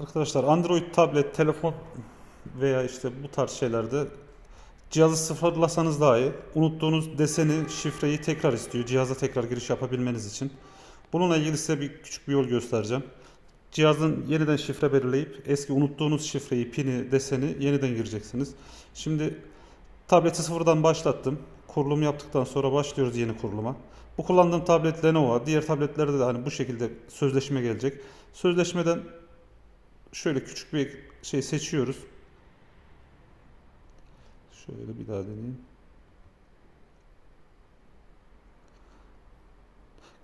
Arkadaşlar Android tablet, telefon veya işte bu tarz şeylerde cihazı sıfırlasanız dahi unuttuğunuz deseni, şifreyi tekrar istiyor. Cihaza tekrar giriş yapabilmeniz için. Bununla ilgili size bir küçük bir yol göstereceğim. Cihazın yeniden şifre belirleyip eski unuttuğunuz şifreyi, pini, deseni yeniden gireceksiniz. Şimdi tableti sıfırdan başlattım. Kurulum yaptıktan sonra başlıyoruz yeni kuruluma. Bu kullandığım tablet Lenovo. Diğer tabletlerde de hani bu şekilde sözleşme gelecek. Sözleşmeden şöyle küçük bir şey seçiyoruz. Şöyle bir daha deneyeyim.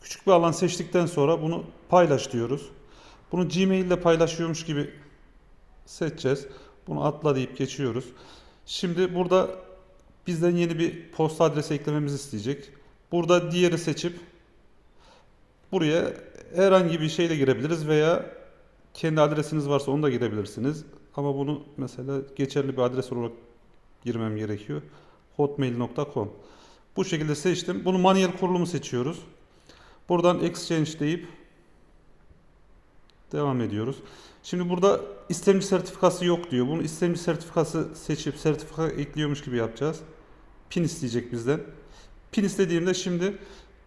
Küçük bir alan seçtikten sonra bunu paylaş diyoruz. Bunu Gmail ile paylaşıyormuş gibi seçeceğiz. Bunu atla deyip geçiyoruz. Şimdi burada bizden yeni bir posta adresi eklememizi isteyecek. Burada diğeri seçip buraya herhangi bir şeyle girebiliriz veya kendi adresiniz varsa onu da girebilirsiniz. Ama bunu mesela geçerli bir adres olarak girmem gerekiyor. hotmail.com Bu şekilde seçtim. Bunu manuel kurulumu seçiyoruz. Buradan exchange deyip devam ediyoruz. Şimdi burada istemci sertifikası yok diyor. Bunu istemci sertifikası seçip sertifika ekliyormuş gibi yapacağız. Pin isteyecek bizden. Pin istediğimde şimdi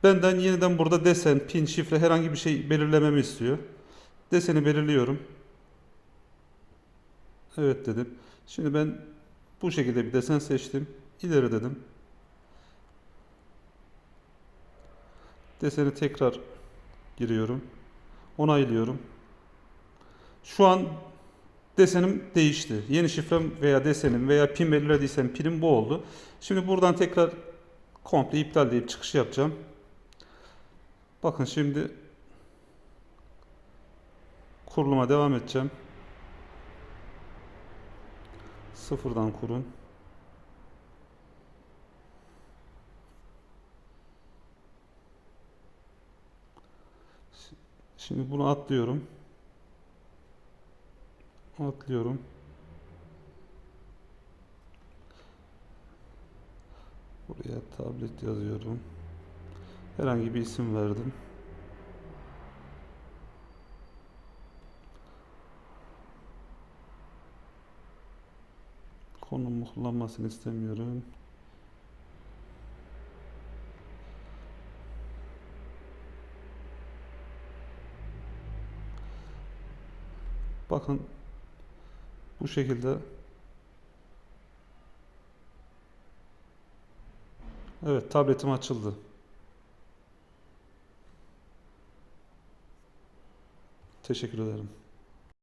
benden yeniden burada desen, pin, şifre herhangi bir şey belirlememi istiyor. Deseni belirliyorum. Evet dedim. Şimdi ben bu şekilde bir desen seçtim. İleri dedim. Deseni tekrar giriyorum. Onaylıyorum. Şu an desenim değişti. Yeni şifrem veya desenim veya pin belirlediysem pinim bu oldu. Şimdi buradan tekrar komple iptal deyip çıkış yapacağım. Bakın şimdi kuruluma devam edeceğim. Sıfırdan kurun. Şimdi bunu atlıyorum. Atlıyorum. Buraya tablet yazıyorum. Herhangi bir isim verdim. Konumu kullanmasını istemiyorum. Bakın bu şekilde Evet tabletim açıldı. Teşekkür ederim.